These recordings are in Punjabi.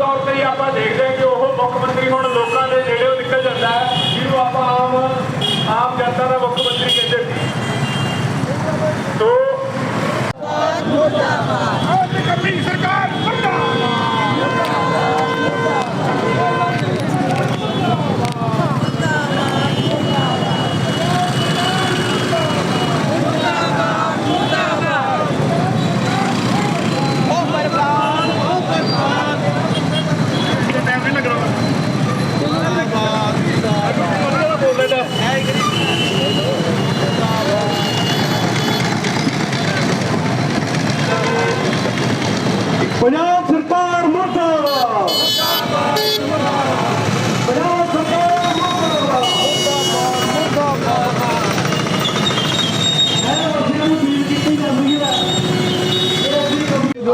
ਤੌਰ ਤੇ ਹੀ ਆਪਾਂ ਦੇਖਦੇ ਹਾਂ ਕਿ ਉਹ ਮੁੱਖ ਮੰਤਰੀ ਹੁਣ ਲੋਕਾਂ ਦੇ ਜਿਹੜੇ ਨਿਕਲ ਜਾਂਦਾ ਹੈ, ਜਿਹਨੂੰ ਆਪਾਂ ਪੰਜਾਬ ਸਰਕਾਰ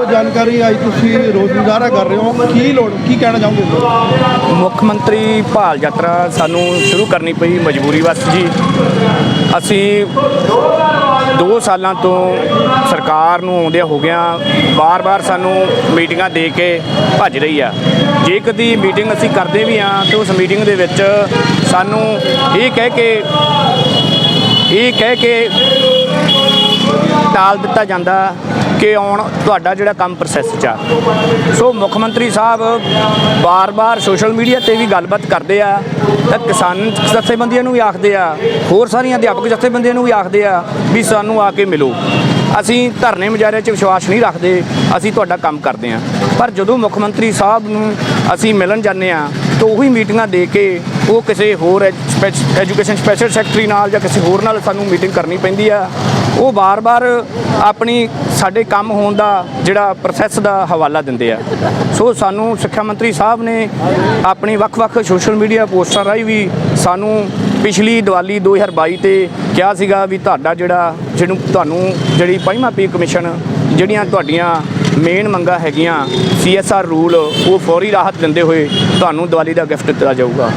ਜਾਣਕਾਰੀ ਅੱਜ ਤੁਸੀਂ ਰੋਜ਼ ਰੋਜ਼ਗਾਰਾ ਕਰ ਰਹੇ ਹੋ ਕੀ ਲੋੜ ਕੀ ਕਹਿਣਾ ਚਾਹੋਗੇ? ਮੁੱਖ ਮੰਤਰੀ ਭਾਲ ਯਾਤਰਾ ਸਾਨੂੰ ਸ਼ੁਰੂ ਕਰਨੀ ਪਈ ਮਜਬੂਰੀ ਵਾਸਤੇ ਜੀ। ਅਸੀਂ 2 ਸਾਲਾਂ ਤੋਂ ਸਰਕਾਰ ਨੂੰ ਆਉਂਦਿਆਂ ਹੋ ਗਿਆ ਬਾਰ-ਬਾਰ ਸਾਨੂੰ ਮੀਟਿੰਗਾਂ ਦੇ ਕੇ ਭੱਜ ਰਹੀ ਆ। ਜੇ ਕਦੀ ਮੀਟਿੰਗ ਅਸੀਂ ਕਰਦੇ ਵੀ ਆ ਤੇ ਉਸ ਮੀਟਿੰਗ ਦੇ ਵਿੱਚ ਸਾਨੂੰ ਇਹ ਕਹਿ ਕੇ, ਇਹ ਕਹਿ ਕੇ ਟਾਲ ਦਿੱਤਾ ਜਾਂਦਾ ਕਿ ਆਉਣ ਤੁਹਾਡਾ ਜਿਹੜਾ ਕੰਮ ਪ੍ਰੋਸੈਸ 'ਚ ਆ। ਸੋ ਮੁੱਖ ਮੰਤਰੀ ਸਾਹਿਬ ਬਾਰ-ਬਾਰ ਸੋਸ਼ਲ ਮੀਡੀਆ ਤੇ ਵੀ ਗੱਲਬਾਤ ਕਰਦੇ ਆ, ਤਾਂ ਕਿਸਾਨ ਜਥੇਬੰਦੀਆਂ ਨੂੰ ਵੀ ਆਖਦੇ ਆ, ਹੋਰ ਸਾਰੀਆਂ ਅਧਿਆਪਕ ਜਥੇਬੰਦੀਆਂ ਨੂੰ ਵੀ ਆਖਦੇ ਆ ਵੀ ਸਾਨੂੰ ਆ ਕੇ ਮਿਲੋ। ਅਸੀਂ ਧਰਨੇ ਮੁਜ਼ਾਰੇ 'ਚ ਵਿਸ਼ਵਾਸ ਨਹੀਂ ਰੱਖਦੇ, ਅਸੀਂ ਤੁਹਾਡਾ ਕੰਮ ਕਰਦੇ ਆ। ਪਰ ਜਦੋਂ ਮੁੱਖ ਮੰਤਰੀ ਸਾਹਿਬ ਨੂੰ ਅਸੀਂ ਮਿਲਣ ਜਾਂਦੇ ਆ, ਤਾਂ ਉਹੀ ਮੀਟਿੰਗਾਂ ਦੇ ਕੇ ਉਹ ਕਿਸੇ ਹੋਰ ਐਜੂਕੇਸ਼ਨ ਸਪੈਸ਼ਲ ਸੈਕਟਰੀ ਨਾਲ ਜਾਂ ਕਿਸੇ ਹੋਰ ਨਾਲ ਸਾਨੂੰ ਮੀਟਿੰਗ ਕਰਨੀ ਪੈਂਦੀ ਆ। ਉਹ ਵਾਰ ਵਾਰ ਆਪਣੀ ਸਾਡੇ ਕੰਮ ਹੋਣ ਦਾ ਜਿਹੜਾ ਪ੍ਰੋਸੈਸ ਦਾ ਹਵਾਲਾ ਦਿੰਦੇ ਆ। ਸੋ ਸਾਨੂੰ ਸਿੱਖਿਆ ਮੰਤਰੀ ਸਾਹਿਬ ਨੇ ਆਪਣੀ ਵੱਖ-ਵੱਖ ਸੋਸ਼ਲ ਮੀਡੀਆ ਪੋਸਟਾਂ ਰਾਹੀਂ ਵੀ ਸਾਨੂੰ ਪਿਛਲੀ ਦੀਵਾਲੀ 2022 ਤੇ ਕਿਹਾ ਸੀਗਾ ਵੀ ਤੁਹਾਡਾ ਜਿਹੜਾ, ਜਿਹਨੂੰ ਤੁਹਾਨੂੰ ਜਿਹੜੀ ਪੰਜਵਾਂ ਪੀ ਕਮਿਸ਼ਨ, ਜਿਹੜੀਆਂ ਤੁਹਾਡੀਆਂ ਮੇਨ ਮੰਗਾਂ ਹੈਗੀਆਂ ਸੀਐਸਆਰ ਰੂਲ ਉਹ ਫੌਰੀ ਰਾਹਤ ਦਿੰਦੇ ਹੋਏ ਤੁਹਾਨੂੰ ਦੀਵਾਲੀ ਦਾ ਗਿਫਟ ਦਿੱਤਾ ਜਾਊਗਾ।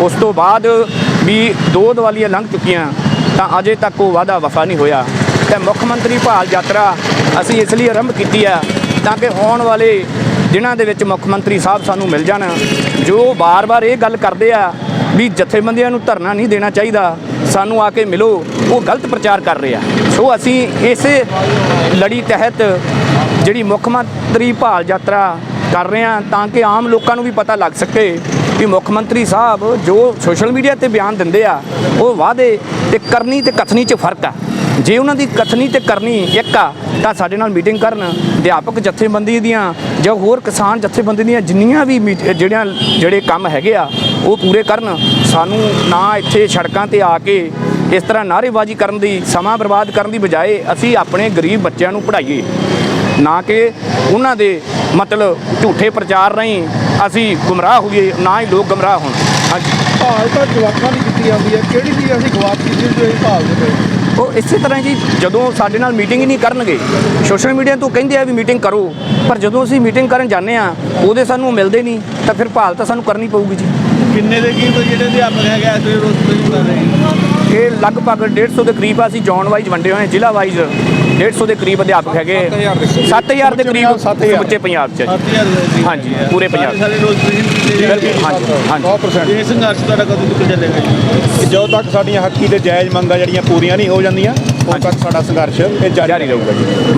ਉਸ ਤੋਂ ਬਾਅਦ ਵੀ ਦੋ ਦੀਵਾਲੀਆਂ ਲੰਘ ਚੁੱਕੀਆਂ। ਤਾਂ ਅਜੇ ਤੱਕ ਉਹ ਵਾਅਦਾ ਵਫਾ ਨਹੀਂ ਹੋਇਆ। ਤੇ ਮੁੱਖ ਮੰਤਰੀ ਭਾਲ ਯਾਤਰਾ ਅਸੀਂ ਇਸ ਲਈ ਆਰੰਭ ਕੀਤੀ ਆ ਤਾਂ ਕਿ ਆਉਣ ਵਾਲੇ ਦਿਨਾਂ ਦੇ ਵਿੱਚ ਮੁੱਖ ਮੰਤਰੀ ਸਾਹਿਬ ਸਾਨੂੰ ਮਿਲ ਜਾਣ। ਜੋ ਬਾਰ-ਬਾਰ ਇਹ ਗੱਲ ਕਰਦੇ ਆ ਵੀ ਜਥੇਬੰਦੀਆਂ ਨੂੰ ਧਰਨਾ ਨਹੀਂ ਦੇਣਾ ਚਾਹੀਦਾ, ਸਾਨੂੰ ਆ ਕੇ ਮਿਲੋ, ਉਹ ਗਲਤ ਪ੍ਰਚਾਰ ਕਰ ਰਹੇ ਆ। ਸੋ ਅਸੀਂ ਇਸੇ ਲੜੀ ਤਹਿਤ ਜਿਹੜੀ ਮੁੱਖ ਮੰਤਰੀ ਭਾਲ ਯਾਤਰਾ ਕਰ ਰਹੇ ਆ ਤਾਂ ਕਿ ਆਮ ਲੋਕਾਂ ਨੂੰ ਵੀ ਪਤਾ ਲੱਗ ਸਕੇ ਕਿ ਮੁੱਖ ਮੰਤਰੀ ਸਾਹਿਬ ਜੋ ਸੋਸ਼ਲ ਮੀਡੀਆ ਤੇ ਬਿਆਨ ਦਿੰਦੇ ਆ, ਉਹ ਵਾਅਦੇ ਤੇ ਕਰਨੀ ਤੇ ਕਥਨੀ 'ਚ ਫ਼ਰਕ ਆ। ਜੇ ਉਹਨਾਂ ਦੀ ਕਥਨੀ ਤੇ ਕਰਨੀ ਇੱਕ ਆ, ਤਾਂ ਸਾਡੇ ਨਾਲ ਮੀਟਿੰਗ ਕਰਨ ਅਧਿਆਪਕ ਜਥੇਬੰਦੀ ਦੀਆਂ ਜਾਂ ਹੋਰ ਕਿਸਾਨ ਜਥੇਬੰਦੀ ਦੀਆਂ ਜਿੰਨੀਆਂ ਵੀ ਮੀਟ- ਜਿਹੜੀਆਂ, ਜਿਹੜੇ ਕੰਮ ਹੈਗੇ ਆ, ਉਹ ਪੂਰੇ ਕਰਨ। ਸਾਨੂੰ ਨਾ ਇੱਥੇ ਸੜਕਾਂ ਤੇ ਆ ਕੇ ਇਸ ਤਰ੍ਹਾਂ ਨਾਅਰੇਬਾਜ਼ੀ ਕਰਨ ਦੀ ਸਮਾਂ ਬਰਬਾਦ ਕਰਨ ਦੀ ਬਜਾਏ ਅਸੀਂ ਆਪਣੇ ਗਰੀਬ ਬੱਚਿਆਂ ਨੂੰ ਪੜ੍ਹਾਈਏ। ਨਾ ਕਿ ਉਹਨਾਂ ਦੇ ਮਤਲਬ ਝੂਠੇ ਪ੍ਰਚਾਰ ਰਾਹੀਂ ਅਸੀਂ ਗੁੰਮਰਾਹ ਹੋਈਏ ਨਾ ਹੀ ਲੋਕ ਗੁੰਮਰਾਹ ਹੋਣ। ਹਾਂਜੀ। ਭਾਲ ਤਾਂ ਜਵਾਕਾਂ ਦੀ ਕੀਤੀ ਜਾਂਦੀ ਹੈ। ਕਿਹੜੀ ਚੀਜ਼ ਅਸੀਂ ਗਵਾਚ ਕੀਤੀ ਜੋ ਅਸੀਂ ਭਾਲਦੇ ਪਏ ਉਹ ਇਸੇ ਤਰ੍ਹਾਂ ਜੀ ਜਦੋਂ ਸਾਡੇ ਨਾਲ ਮੀਟਿੰਗ ਹੀ ਨਹੀਂ ਕਰਨਗੇ ਸੋਸ਼ਲ ਮੀਡੀਆ ਤੋਂ ਕਹਿੰਦੇ ਆ ਵੀ ਮੀਟਿੰਗ ਕਰੋ ਪਰ ਜਦੋਂ ਅਸੀਂ ਮੀਟਿੰਗ ਕਰਨ ਜਾਂਦੇ ਆ ਉਹਦੇ ਸਾਨੂੰ ਮਿਲਦੇ ਨਹੀਂ ਤਾਂ ਫਿਰ ਭਾਲ ਤਾਂ ਸਾਨੂੰ ਕਰਨੀ ਪਊਗੀ ਜੀ। ਕਿੰਨੇ ਦੇ ਕੀ ਜਿਹੜੇ ਅਧਿਆਪਕ ਹੈਗੇ ਇਸ ਵੇਲੇ ਰੋਜ਼ ਤੁਸੀਂ ਕਰ ਰਹੇ ਇਹ ਲਗਭਗ 150 ਦੇ ਕਰੀਬ ਆ ਅਸੀਂ ਜ਼ੋਨ ਵਾਈਜ਼ ਵੰਡੇ ਹੋਏ ਹਾਂ ਜ਼ਿਲ੍ਹਾ ਵਾਈਜ਼ 150 ਦੇ ਕਰੀਬ ਅਧਿਆਪਕ ਹੈਗੇ। 7000 ਦੇ ਕਰੀਬ। ਸਮੁੱਚੇ ਪੰਜਾਬ 'ਚ ਜੀ। 7000 ਦੇ ਹਾਂਜੀ, ਪੂਰੇ ਪੰਜਾਬ। ਸਾਰੇ ਹਾਂਜੀ 100% ਇਹ ਸੰਘਰਸ਼ ਤੁਹਾਡਾ ਕਦੋਂ ਤੱਕ ਚੱਲੇਗਾ ਜੀ? ਜਦੋਂ ਤੱਕ ਸਾਡੀਆਂ ਹੱਕੀ ਤੇ ਜਾਇਜ਼ ਮੰਗਾਂ ਜਿਹੜੀਆਂ ਪੂਰੀਆਂ ਨਹੀਂ ਹੋ ਜਾਂਦੀਆਂ ਉਦੋਂ ਤੱਕ ਸਾਡਾ ਸੰਘਰਸ਼ ਇਹ ਜਾਰੀ ਜਾਰੀ ਰਹੂਗਾ ਜੀ।